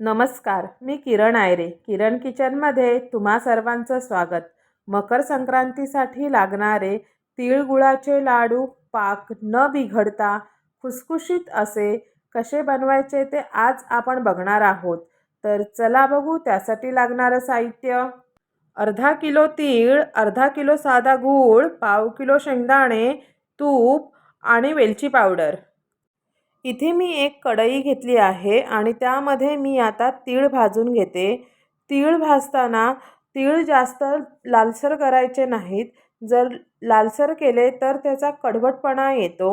नमस्कार मी किरण आयरे किरण किचनमध्ये तुम्हा सर्वांचं स्वागत. मकर संक्रांतीसाठी लागणारे तिळगुळाचे लाडू पाक न बिघडता खुसखुशीत असे कसे बनवायचे ते आज आपण बघणार आहोत. तर चला बघू त्यासाठी लागणारं साहित्य. अर्धा किलो तीळ अर्धा किलो साधा गूळ पाव किलो शेंगदाणे तूप आणि वेलची पावडर. इथे मी एक कढई घेतली आहे आणि त्यामध्ये मी आता तीळ भाजून घेते. तीळ भाजताना तीळ जास्त लालसर करायचे नाहीत. जर लालसर केले तर त्याचा कडवटपणा येतो.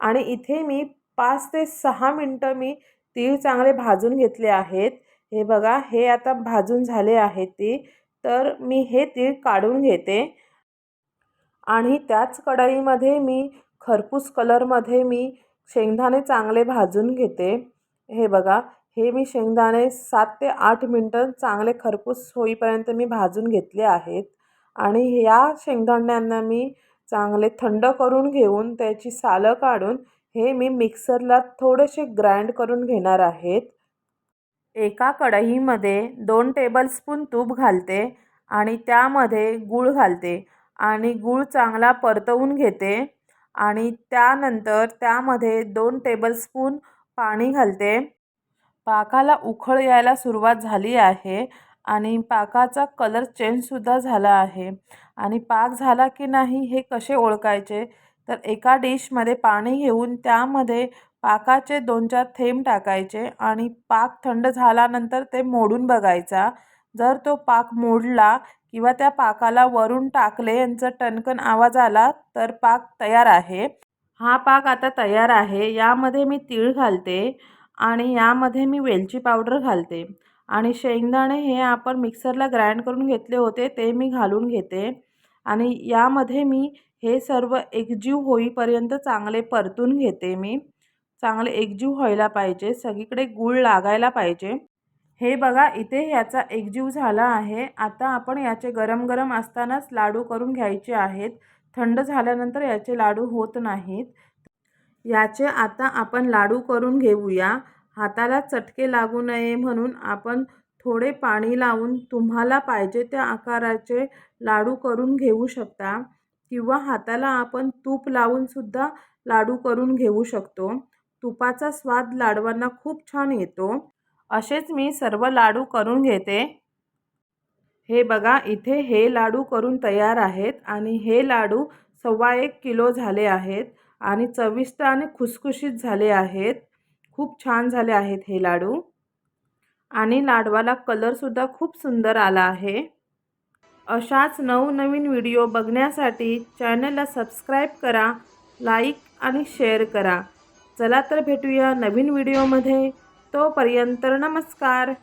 आणि इथे मी पाच ते सहा मिनटं मी तीळ चांगले भाजून घेतले आहेत. हे बघा हे आता भाजून झाले आहेत ती. तर मी हे तीळ काढून घेते. आणि त्याच कढईमध्ये मी खरपूस कलरमध्ये मी शेंगदाणे चांगले भाजून घेते. हे बघा हे मी शेंगदाणे सात ते आठ मिनटं चांगले खरपूस होईपर्यंत मी भाजून घेतले आहेत. आणि ह्या शेंगदाण्यांना मी चांगले थंड करून घेऊन त्याची सालं काढून हे मी मिक्सरला थोडेसे ग्राइंड करून घेणार आहेत. एका कढईमध्ये दोन टेबलस्पून तूप घालते आणि त्यामध्ये गूळ घालते आणि गूळ चांगला परतवून घेते. आणि त्यानंतर त्यामध्ये दोन टेबलस्पून पाणी घालते. पाकाला उखळ यायला सुरुवात झाली आहे आणि पाकाचा कलर चेंजसुद्धा झाला आहे. आणि पाक झाला की नाही हे कसे ओळखायचे? तर एका डिशमध्ये पाणी घेऊन त्यामध्ये पाकाचे दोन चार थेंब टाकायचे आणि पाक थंड झाल्यानंतर ते मोडून बघायचा. जर तो पाक मोडला किंवा त्या पाकाला वरून टाकले यांचा टणकन आवाज आला तर पाक तयार आहे. हा पाक आता तयार आहे. यामध्ये मी तीळ घालते आणि यामध्ये मी वेलची पावडर घालते. आणि शेंगदाणे हे आपण मिक्सरला ग्राइंड करून घेतले होते ते मी घालून घेते. आणि यामध्ये मी हे सर्व एकजीव होईपर्यंत चांगले परतून घेते मी. चांगले एकजीव व्हायला पाहिजे. सगळीकडे गूळ लागायला पाहिजे. हे बघा इथे ह्याचा एकजीव झाला आहे. आता आपण याचे गरम गरम असतानाच लाडू करून घ्यायचे आहेत. थंड झाल्यानंतर याचे लाडू होत नाहीत. याचे आता आपण लाडू करून घेऊया. हाताला चटके लागू नये म्हणून आपण थोडे पाणी लावून तुम्हाला पाहिजे त्या आकाराचे लाडू करून घेऊ शकता. किंवा हाताला आपण तूप लावूनसुद्धा लाडू करून घेऊ शकतो. तुपाचा स्वाद लाडवांना खूप छान येतो. असेच मी सर्व लाडू करून घेते. हे बघा इथे हे लाडू करून तयार आहेत आणि हे लाडू सव्वा एक किलो झाले आहेत आणि चविष्ट आणि खुसखुशीत झाले आहेत. खूप छान झाले आहेत हे लाडू. आणि लाडवाला कलरसुद्धा खूप सुंदर आला आहे. अशाच नवनवीन व्हिडिओ बघण्यासाठी चॅनलला सबस्क्राईब करा लाईक आणि शेअर करा. चला तर भेटूया नवीन व्हिडिओमध्ये. तोपर्यंत नमस्कार.